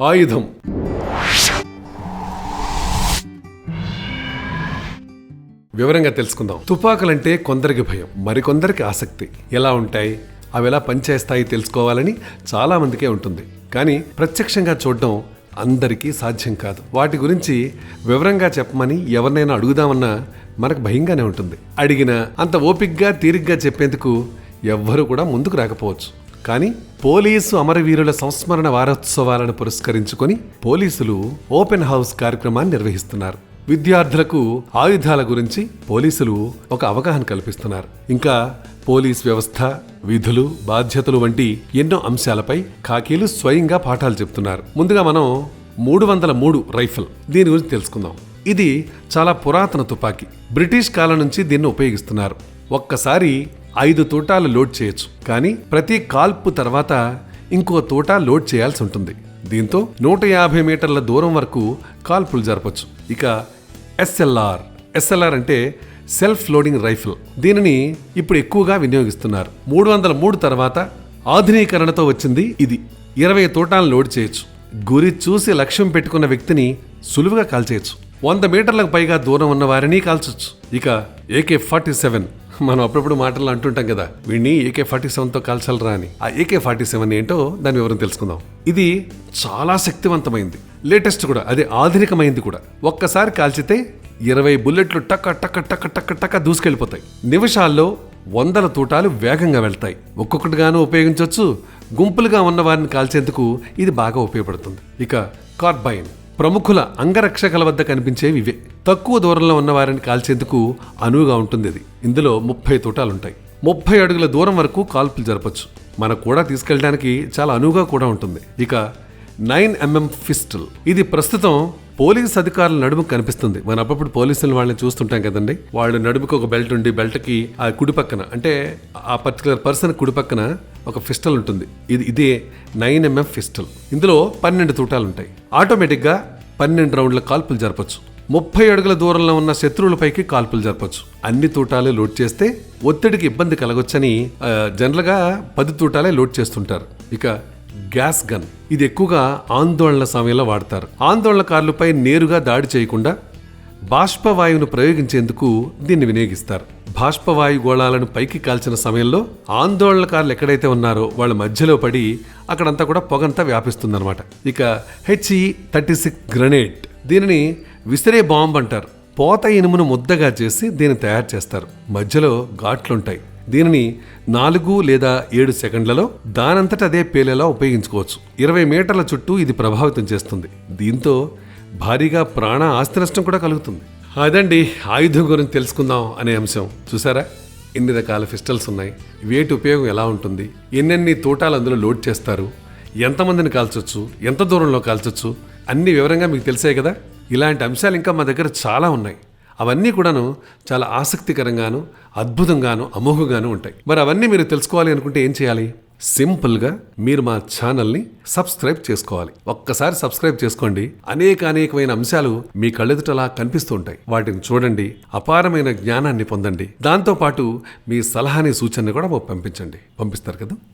ఆయుధం. వివరంగా తెలుసుకుందాం. తుపాకులంటే కొందరికి భయం మరికొందరికి ఆసక్తి. ఎలా ఉంటాయి? అవి ఎలా పనిచేస్తాయి తెలుసుకోవాలని చాలామందికే ఉంటుంది. కానీ ప్రత్యక్షంగా చూడడం అందరికీ సాధ్యం కాదు. వాటి గురించి వివరంగా చెప్పమని ఎవరినైనా అడుగుదామన్నా మనకు భయంగానే ఉంటుంది. అడిగిన అంత ఓపిగ్గా తీరిగ్గా చెప్పేందుకు ఎవ్వరూ కూడా ముందుకు రాకపోవచ్చు. కానీ పోలీసు అమరవీరుల సంస్మరణ వారోత్సవాలను పురస్కరించుకొని పోలీసులు ఓపెన్ హౌస్ కార్యక్రమాన్ని నిర్వహిస్తున్నారు. విద్యార్థులకు ఆయుధాల గురించి పోలీసులు ఒక అవగాహన కల్పిస్తున్నారు. ఇంకా పోలీస్ వ్యవస్థ విధులు బాధ్యతలు వంటి ఎన్నో అంశాలపై ఖాకీలు స్వయంగా పాఠాలు చెప్తున్నారు ముందుగా మనం మూడు వందల మూడు రైఫిల్ దీని గురించి తెలుసుకుందాం. ఇది చాలా పురాతన తుపాకీ. బ్రిటిష్ కాలం నుంచి దీన్ని ఉపయోగిస్తున్నారు. ఒక్కసారి ఐదు తూటాలు లోడ్ చేయొచ్చు. కానీ ప్రతి కాల్పు తర్వాత ఇంకో తూట లోడ్ చేయాల్సి ఉంటుంది. దీంతో నూట యాభై మీటర్ల దూరం వరకు కాల్పులు జరపచ్చు. ఇక ఎస్ఎల్ఆర్. ఎస్ఎల్ఆర్ అంటే సెల్ఫ్ లోడింగ్ రైఫిల్. దీనిని ఇప్పుడు ఎక్కువగా వినియోగిస్తున్నారు. మూడు వందల మూడు తర్వాత ఆధునీకరణతో వచ్చింది ఇది. ఇరవై తూటాలను లోడ్ చేయొచ్చు. గురి చూసి లక్ష్యం పెట్టుకున్న వ్యక్తిని సులువుగా కాల్చేయచ్చు. వంద మీటర్లకు పైగా దూరం ఉన్న వారిని కాల్చొచ్చు. ఇక ఏకే ఫార్టీ సెవెన్. మనం అప్పుడప్పుడు మాటలు అంటుంటాం కదా వీడిని ఏకే ఫార్టీ సెవెన్తో కాల్చాలరా అని. ఆ ఏకే ఫార్టీ సెవెన్ ఏంటో దాని వివరం తెలుసుకుందాం. ఇది చాలా శక్తివంతమైంది. లేటెస్ట్ కూడా అదే ఆధునికమైంది కూడా. ఒక్కసారి కాల్చితే ఇరవై బుల్లెట్లు టక్క టక్క టక్క టక్క టక్క దూసుకెళ్ళిపోతాయి. నిమిషాల్లో వందల తూటాలు వేగంగా వెళ్తాయి. ఒక్కొక్కటిగానూ ఉపయోగించవచ్చు గుంపులుగా ఉన్న వారిని కాల్చేందుకు ఇది బాగా ఉపయోగపడుతుంది. ఇక కార్బైన్. ప్రముఖుల అంగరక్షకల వద్ద కనిపించేవి ఇవే. తక్కువ దూరంలో ఉన్న వారిని కాల్చేందుకు అనువుగా ఉంటుంది ఇది. ఇందులో ముప్పై తూటాలుంటాయి. ముప్పై అడుగుల దూరం వరకు కాల్పులు జరపచ్చు. మనకు కూడా తీసుకెళ్ళడానికి చాలా అనువుగా కూడా ఉంటుంది. ఇక నైన్ ఎంఎం ఫిస్టల్. ఇది ప్రస్తుతం పోలీస్ అధికారుల నడుము కనిపిస్తుంది. మన అప్పుడప్పుడు పోలీసులు వాళ్ళని చూస్తుంటాం కదండి. వాళ్ళు నడుముకు ఒక బెల్ట్ ఉండి బెల్ట్కి ఆ కుడి పక్కన అంటే ఆ పర్టికులర్ పర్సన్ కుడి పక్కన ఒక ఫిస్టల్ ఉంటుంది. ఇది ఇదే నైన్ ఎంఎం ఫిస్టల్. ఇందులో పన్నెండు తూటాలు ఉంటాయి ఆటోమేటిక్గా పన్నెండు రౌండ్ల కాల్పులు జరపచ్చు. ముప్పై అడుగుల దూరంలో ఉన్న శత్రువులపైకి కాల్పులు జరపచ్చు. అన్ని తూటాలే లోడ్ చేస్తే ఒత్తిడికి ఇబ్బంది కలగొచ్చని జనరల్గా పది తూటాలే లోడ్ చేస్తుంటారు. ఇక గ్యాస్ గన్. ఇది ఎక్కువగా ఆందోళన సమయంలో వాడతారు. ఆందోళనకారులపై నేరుగా దాడి చేయకుండా బాష్పవాయువును ప్రయోగించేందుకు దీన్ని వినియోగిస్తారు. బాష్పవాయు గోళాలను పైకి కాల్చిన సమయంలో ఆందోళనకారులు ఎక్కడైతే ఉన్నారో వాళ్ళ మధ్యలో పడి అక్కడంతా కూడా పొగంతా వ్యాపిస్తుందన్నమాట. ఇక హెచ్ఈ థర్టీ సిక్స్ గ్రనేడ్ దీనిని విసిరే బాంబ్ అంటారు. పోత ఇనుమును ముద్దగా చేసి దీన్ని తయారు చేస్తారు. మధ్యలో ఘాట్లుంటాయి. దీనిని నాలుగు లేదా ఏడు సెకండ్లలో దానంతట అదే పేలేలా ఉపయోగించుకోవచ్చు. ఇరవై మీటర్ల చుట్టూ ఇది ప్రభావితం చేస్తుంది. దీంతో భారీగా ప్రాణ ఆస్తి నష్టం కూడా కలుగుతుంది. అదండి ఆయుధం గురించి తెలుసుకుందాం అనే అంశం. చూసారా? ఎన్ని రకాల పిస్టల్స్ ఉన్నాయి. వేటి ఉపయోగం ఎలా ఉంటుంది? ఎన్నెన్ని తోటాలు అందులో లోడ్ చేస్తారు? ఎంతమందిని కాల్చొచ్చు? ఎంత దూరంలో కాల్చొచ్చు? అన్ని వివరంగా మీకు తెలిసాయి కదా? ఇలాంటి అంశాలు ఇంకా మా దగ్గర చాలా ఉన్నాయి. అవన్నీ కూడాను చాలా ఆసక్తికరంగాను అద్భుతంగాను అమోఘంగాను ఉంటాయి. మరి అవన్నీ మీరు తెలుసుకోవాలి అనుకుంటే ఏం చేయాలి? సింపుల్గా మీరు మా ఛానల్ని సబ్స్క్రైబ్ చేసుకోవాలి. ఒక్కసారి సబ్స్క్రైబ్ చేసుకోండి. అనేక అనేకమైన అంశాలు మీ కళ్ళెదుటలా కనిపిస్తూ ఉంటాయి. వాటిని చూడండి అపారమైన జ్ఞానాన్ని పొందండి. దాంతోపాటు మీ సలహాని సూచనని కూడా మాకు పంపించండి. పంపిస్తారు కదా?